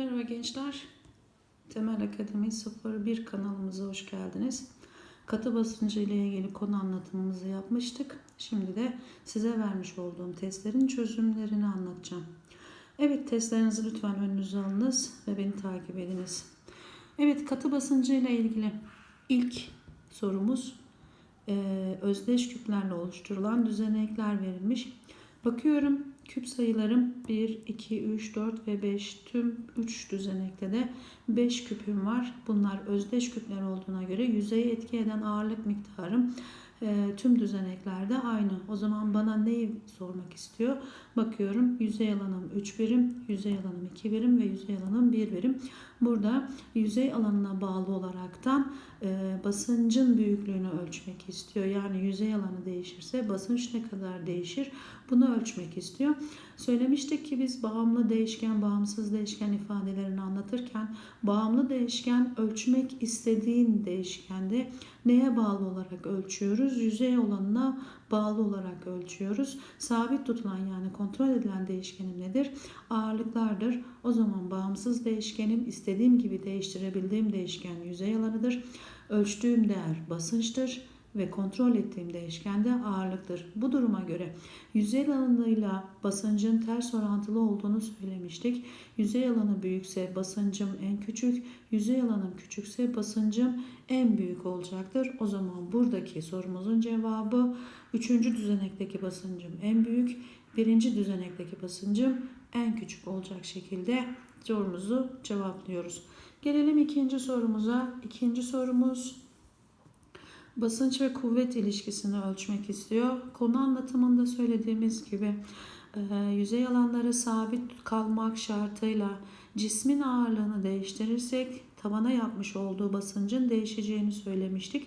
Merhaba gençler. Temel Akademi 01 kanalımıza hoş geldiniz. Katı basıncı ile ilgili konu anlatımımızı yapmıştık. Şimdi de size vermiş olduğum testlerin çözümlerini anlatacağım. Evet testlerinizi lütfen önünüze alınız ve beni takip ediniz. Evet katı basıncı ile ilgili ilk sorumuz özdeş küplerle oluşturulan düzenekler verilmiş. Bakıyorum küp sayılarım 1, 2, 3, 4 ve 5 tüm 3 düzenekte de 5 küpüm var. Bunlar özdeş küpler olduğuna göre yüzeye etki eden ağırlık miktarım e, tüm düzeneklerde aynı. O zaman bana neyi sormak istiyor? Bakıyorum yüzey alanım 3 birim, yüzey alanım 2 birim ve yüzey alanım 1 birim. Burada yüzey alanına bağlı olaraktan e, basıncın büyüklüğünü ölçmek istiyor. Yani yüzey alanı değişirse basınç ne kadar değişir? Bunu ölçmek istiyor. Söylemiştik ki biz bağımlı değişken, bağımsız değişken ifadelerini anlatırken bağımlı değişken ölçmek istediğin değişkende neye bağlı olarak ölçüyoruz? Yüzey olanına bağlı olarak ölçüyoruz. Sabit tutulan yani kontrol edilen değişkenim nedir? Ağırlıklardır. O zaman bağımsız değişkenim istediğim gibi değiştirebildiğim değişken yüzey alanıdır. Ölçtüğüm değer basınçtır ve kontrol ettiğim değişken de ağırlıktır. Bu duruma göre yüzey alanıyla basıncın ters orantılı olduğunu söylemiştik. Yüzey alanı büyükse basıncım en küçük, yüzey alanım küçükse basıncım en büyük olacaktır. O zaman buradaki sorumuzun cevabı üçüncü düzenekteki basıncım en büyük, birinci düzenekteki basıncım en küçük olacak şekilde sorumuzu cevaplıyoruz. Gelelim ikinci sorumuza. İkinci sorumuz basınç ve kuvvet ilişkisini ölçmek istiyor. Konu anlatımında söylediğimiz gibi e, yüzey alanları sabit kalmak şartıyla cismin ağırlığını değiştirirsek tabana yapmış olduğu basıncın değişeceğini söylemiştik.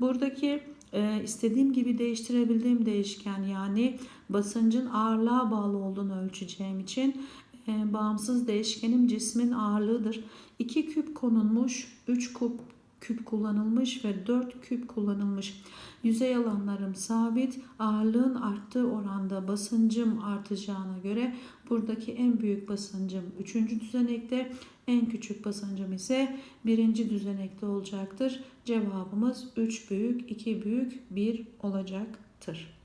Buradaki e, istediğim gibi değiştirebildiğim değişken yani basıncın ağırlığa bağlı olduğunu ölçeceğim için e, bağımsız değişkenim cismin ağırlığıdır. 2 küp konulmuş, 3 küp küp kullanılmış ve 4 küp kullanılmış. Yüzey alanlarım sabit. Ağırlığın arttığı oranda basıncım artacağına göre buradaki en büyük basıncım 3. düzenekte, en küçük basıncım ise 1. düzenekte olacaktır. Cevabımız 3 büyük, 2 büyük, 1 olacaktır.